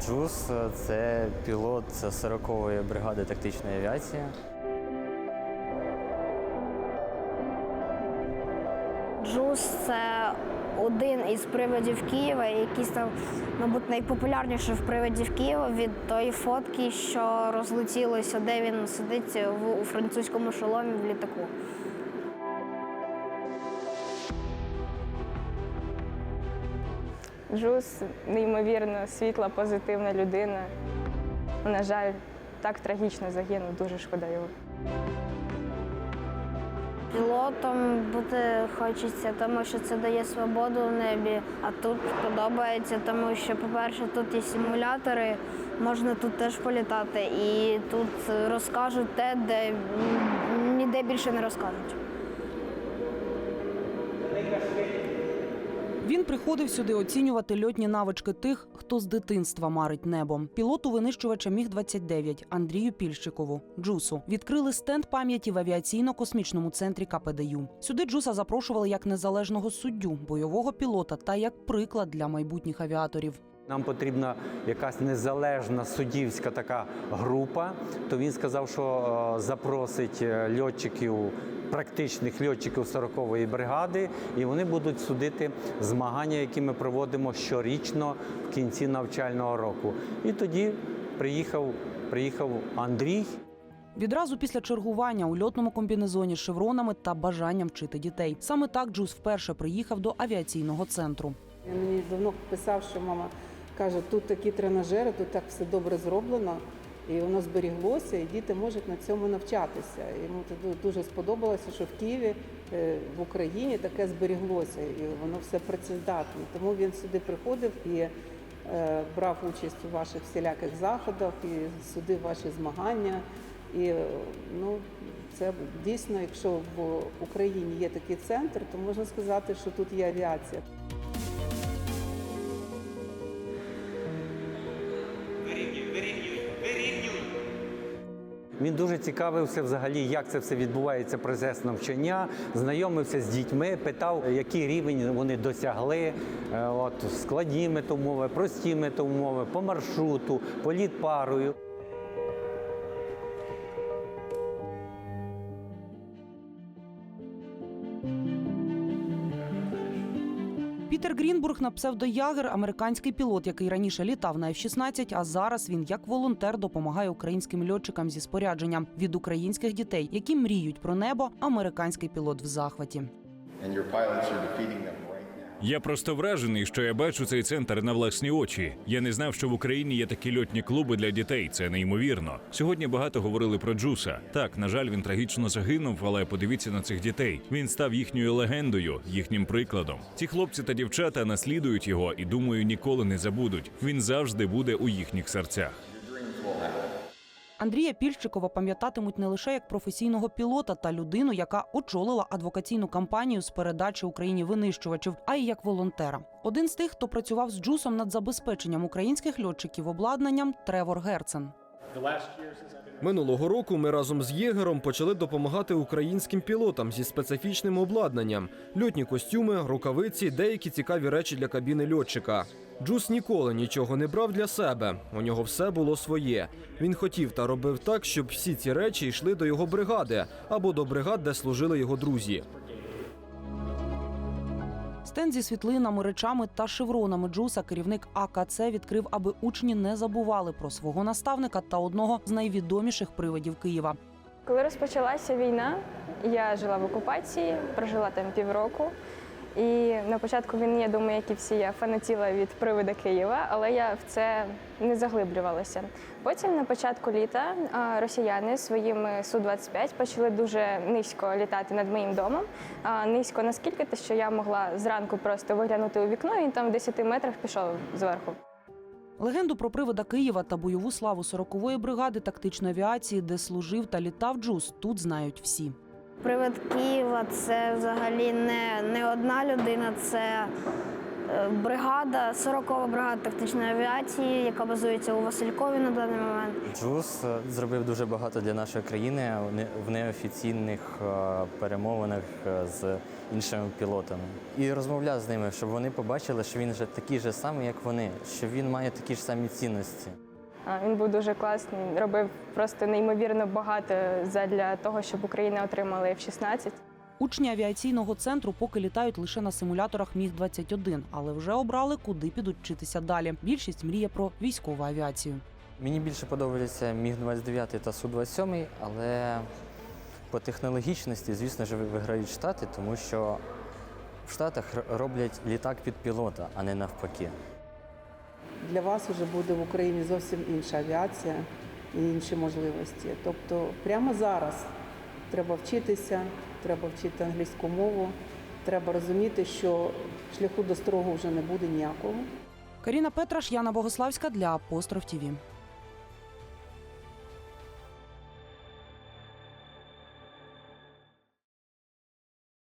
Джус це пілот 40-ї бригади тактичної авіації. Джус це один із привидів Києва, який став, мабуть, найпопулярнішим в привидів Києва від тої фотки, що розлетілося, де він сидить у французькому шоломі в літаку. Джус неймовірно світла, позитивна людина. На жаль, так трагічно загинув, дуже шкода його. Пілотом бути хочеться, тому що це дає свободу в небі. А тут подобається, тому що, по-перше, тут є симулятори, можна тут теж політати. І тут розкажуть те, де ніде більше не розкажуть. Він приходив сюди оцінювати льотні навички тих, хто з дитинства марить небом. Пілоту винищувача міг 29 Андрію Пільщикову Джусу відкрили стенд пам'яті в авіаційно-космічному центрі КПДЮ. Сюди Джуса запрошували як незалежного суддю, бойового пілота та як приклад для майбутніх авіаторів. Нам потрібна якась незалежна суддівська така група. То він сказав, що е, запросить е, льотчиків, практичних льотчиків 40-ї бригади, і вони будуть судити змагання, які ми проводимо щорічно в кінці навчального року. І тоді приїхав, приїхав Андрій. Відразу після чергування у льотному комбінезоні з шевронами та бажанням вчити дітей. Саме так Джус вперше приїхав до авіаційного центру. Він мені давно писав, що мама каже, тут такі тренажери, тут так все добре зроблено, і воно зберіглося, і діти можуть на цьому навчатися. Йому дуже сподобалося, що в Києві, е, в Україні таке зберіглося, і воно все працездатне. Тому він сюди приходив і е, брав участь у ваших всіляких заходах, і судив ваші змагання. І е, ну, це дійсно, якщо в Україні є такий центр, то можна сказати, що тут є авіація. Він дуже цікавився взагалі, як це все відбувається процес навчання, знайомився з дітьми, питав, який рівень вони досягли. Е, От складні метамови, прості метамови, по маршруту, політ парою. Пітер Грінбург на псевдоягер американський пілот, який раніше літав на F-16, а зараз він як волонтер допомагає українським льотчикам зі спорядженням від українських дітей, які мріють про небо. Американський пілот в захваті. and your pilots are defeating them. Я просто вражений, що я бачу цей центр на власні очі. Я не знав, що в Україні є такі льотні клуби для дітей. Це неймовірно. Сьогодні багато говорили про Джуса. Так, на жаль, він трагічно загинув, але подивіться на цих дітей. Він став їхньою легендою, їхнім прикладом. Ці хлопці та дівчата наслідують його і думаю, ніколи не забудуть. Він завжди буде у їхніх серцях. Андрія Пільщикова пам'ятатимуть не лише як професійного пілота та людину, яка очолила адвокаційну кампанію з передачі Україні винищувачів, а й як волонтера. Один з тих, хто працював з Джусом над забезпеченням українських льотчиків обладнанням, Тревор Герцен. Минулого року ми разом з Єгером почали допомагати українським пілотам зі специфічним обладнанням: льотні костюми, рукавиці, деякі цікаві речі для кабіни льотчика. Джус ніколи нічого не брав для себе. У нього все було своє. Він хотів та робив так, щоб всі ці речі йшли до його бригади або до бригад, де служили його друзі. Стенд зі світлинами, речами та шевронами Джуса керівник АКЦ відкрив, аби учні не забували про свого наставника та одного з найвідоміших привидів Києва. Коли розпочалася війна, я жила в окупації, прожила там півроку. І на початку війни, я думаю, як і всі, я фанатіла від привида Києва, але я в це не заглиблювалася. Потім на початку літа росіяни своїми Су-25 почали дуже низько літати над моїм домом. Низько наскільки, те, що я могла зранку просто виглянути у вікно, і він там в 10 метрах пішов зверху. Легенду про привида Києва та бойову славу 40-ї бригади тактичної авіації, де служив та літав Джус, тут знають всі. Привид Києва це взагалі не, не одна людина, це е, бригада, 40-ва бригада тактичної авіації, яка базується у Василькові на даний момент. Джус е, зробив дуже багато для нашої країни в неофіційних е, перемовинах з іншими пілотами. І розмовляв з ними, щоб вони побачили, що він же такий же самий, як вони, що він має такі ж самі цінності. Він був дуже класний, робив просто неймовірно багато для того, щоб Україна отримала F-16. Учні авіаційного центру поки літають лише на симуляторах Міг 21 але вже обрали, куди підуть вчитися далі. Більшість мріє про військову авіацію. Мені більше подобаються Міг-29 та Су-27, але по технологічності, звісно ж, виграють Штати, тому що в Штатах роблять літак під пілота, а не навпаки. Для вас вже буде в Україні зовсім інша авіація і інші можливості. Тобто прямо зараз треба вчитися, треба вчити англійську мову, треба розуміти, що шляху до строгу вже не буде ніякого. Каріна Петраш, Яна Богославська для Апостроф ТІВІ.